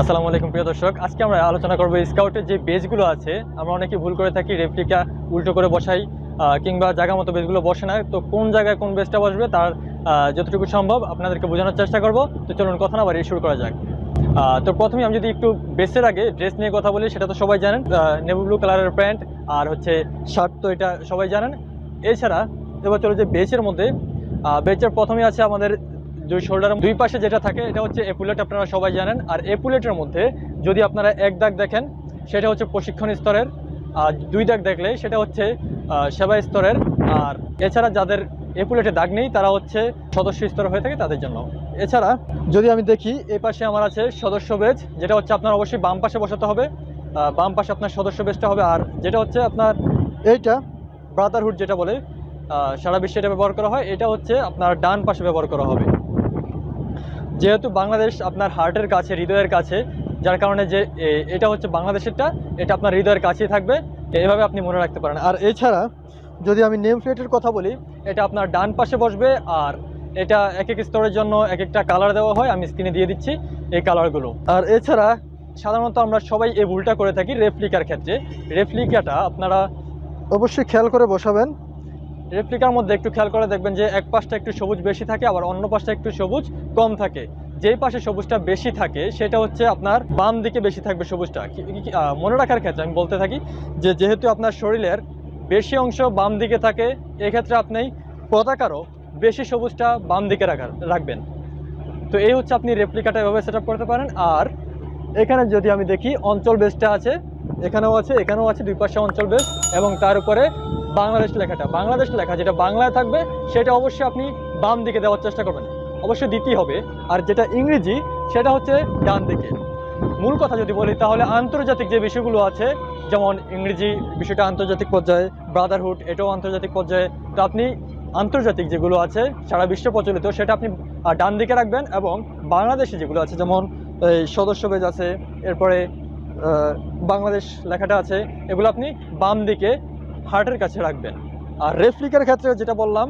আসসালামু আলাইকুম, প্রিয় দর্শক। আজকে আমরা আলোচনা করব স্কাউটের যে বেজগুলো আছে। আমরা অনেকে ভুল করে থাকি, রেপ্লিকা উল্টো করে বসাই কিংবা জায়গা মতো বেজগুলো বসে না। তো কোন জায়গায় কোন বেজটা বসবে তার যতটুকু সম্ভব আপনাদেরকে বোঝানোর চেষ্টা করব। তো চলুন কথা না বাড়িয়ে শুরু করা যাক। তো প্রথমে আমি যদি একটু বেসের আগে ড্রেস নিয়ে কথা বলি, সেটা তো সবাই জানেন। নেভি ব্লু কালারের প্যান্ট আর হচ্ছে শার্ট তো এটা সবাই জানেন। এছাড়া এবার চলো যে বেচের মধ্যে বেচের প্রথমে আছে আমাদের দুই শোল্ডারের দুই পাশে যেটা থাকে, এটা হচ্ছে এপুলেট আপনারা সবাই জানেন। আর এপুলেটের মধ্যে যদি আপনারা এক দাগ দেখেন, সেটা হচ্ছে প্রশিক্ষণ স্তরের, আর দুই দাগ দেখলে সেটা হচ্ছে সেবা স্তরের। আর এছাড়া যাদের এপুলেটে দাগ নেই, তারা হচ্ছে সদস্য স্তর হয়ে থাকে তাদের জন্য। এছাড়া যদি আমি দেখি এই পাশে আমার আছে সদস্য বেজ, যেটা হচ্ছে আপনার অবশ্যই বাম পাশে বসাতে হবে। বাম পাশে আপনার সদস্য বেজটা হবে, আর যেটা হচ্ছে আপনার এইটা, ব্রাদারহুড যেটা বলে সারা বিশ্বে এটা ব্যবহার করা হয়, এটা হচ্ছে আপনার ডান পাশে ব্যবহার করা হবে। যেহেতু বাংলাদেশ আপনার হার্টের কাছে, হৃদয়ের কাছে, যার কারণে যে এটা হচ্ছে বাংলাদেশেরটা, এটা আপনার হৃদয়ের কাছেই থাকবে, এভাবে আপনি মনে রাখতে পারেন। আর এছাড়া, যদি আমি নেম প্লেটের কথা বলি, এটা আপনার ডান পাশে বসবে, আর এটা এক এক স্তরের জন্য এক একটা কালার দেওয়া হয়, আমি স্ক্রিনে দিয়ে দিচ্ছি এই কালারগুলো আর এছাড়া, সাধারণত আমরা সবাই এই ভুলটা করে থাকি রেপ্লিকার ক্ষেত্রে। রেপ্লিকাটা আপনারা অবশ্যই খেয়াল করে বসাবেন। রেপ্লিকার মধ্যে একটু খেয়াল করে দেখবেন যে এক পাশটা একটু সবুজ বেশি থাকে, আবার অন্য পাশটা একটু সবুজ কম থাকে। যেই পাশে সবুজটা বেশি থাকে, সেটা হচ্ছে আপনার বাম দিকে বেশি থাকবে সবুজটা। মনে রাখার ক্ষেত্রে আমি বলতে থাকি যে যেহেতু আপনার শরীরের বেশি অংশ বাম দিকে থাকে, এক্ষেত্রে আপনি পতাকারও বেশি সবুজটা বাম দিকে রাখার রাখবেন। তো এই হচ্ছে আপনি রেপ্লিকাটা এভাবে সেট করতে পারেন। আর এখানে যদি আমি দেখি, অঞ্চল বেসটা আছে, এখানেও আছে এখানেও আছে, দুই পাশে অঞ্চল বেস এবং তার উপরে বাংলাদেশ লেখাটা, বাংলাদেশ লেখা যেটা বাংলায় থাকবে, সেটা অবশ্যই আপনি বাম দিকে দেওয়ার চেষ্টা করবেন। অবশ্যই দিতেই হবে। আর যেটা ইংরেজি, সেটা হচ্ছে ডান দিকে। মূল কথা যদি বলি, তাহলে আন্তর্জাতিক যে বিষয়গুলো আছে, যেমন ইংরেজি বিষয়টা আন্তর্জাতিক পর্যায়ে ব্রাদারহুড এটাও আন্তর্জাতিক পর্যায়ে, তো আপনি আন্তর্জাতিক যেগুলো আছে, সারা বিশ্ব প্রচলিত, সেটা আপনি ডান দিকে রাখবেন এবং বাংলাদেশে যেগুলো আছে, যেমন, এই সদস্য বেজ আছে, এরপরে বাংলাদেশ লেখাটা আছে, এগুলো আপনি বাম দিকে হার্টের কাছে রাখবেন। আর রেফ্লিকার ক্ষেত্রে যেটা বললাম,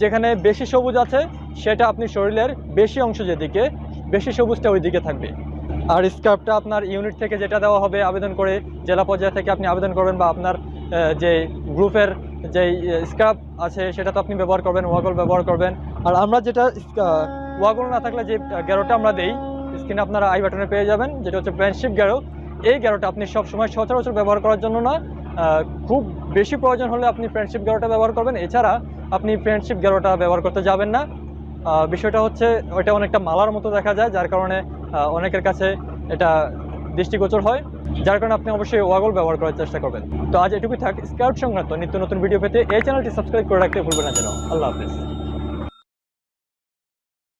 যেখানে বেশি সবুজ আছে, সেটা আপনি শরীরের বেশি অংশ যেদিকে, বেশি সবুজটা ওই দিকে থাকবে। আর স্কার্ফটা আপনার ইউনিট থেকে যেটা দেওয়া হবে আবেদন করে, জেলা পর্যায়ে থেকে আপনি আবেদন করবেন বা আপনার যে গ্রুপের যে স্কার্ফ আছে, সেটা তো আপনি ব্যবহার করবেন, ওয়াগল ব্যবহার করবেন। আর আমরা যেটা ওয়াগল না থাকলে যে গ্যারোটা আমরা দেই, স্ক্রিনে আপনারা আই বাটনে পেয়ে যাবেন, যেটা হচ্ছে ফ্রেন্ডশিপ গ্যারো এই গ্যারোটা আপনি সবসময় সচরাচর ব্যবহার করার জন্য না খুব বেশি প্রয়োজন হলে আপনি ফ্রেন্ডশিপ গ্যারোটা ব্যবহার করবেন। এছাড়া আপনি ফ্রেন্ডশিপ গ্যারোটা ব্যবহার করতে যাবেন না। বিষয়টা হচ্ছে ওইটা অনেকটা মালার মতো দেখা যায়, যার কারণে অনেকের কাছে এটা দৃষ্টিগোচর হয়। যার কারণে আপনি অবশ্যই ওয়াগল ব্যবহার করার চেষ্টা করবেন। তো আজ এটুকুই থাক, স্কাউট সংক্রান্ত নিত্য নতুন ভিডিও পেতে এই চ্যানেলটি সাবস্ক্রাইব করে রাখতে ভুলবেন না যেন। আল্লাহ হাফিজ।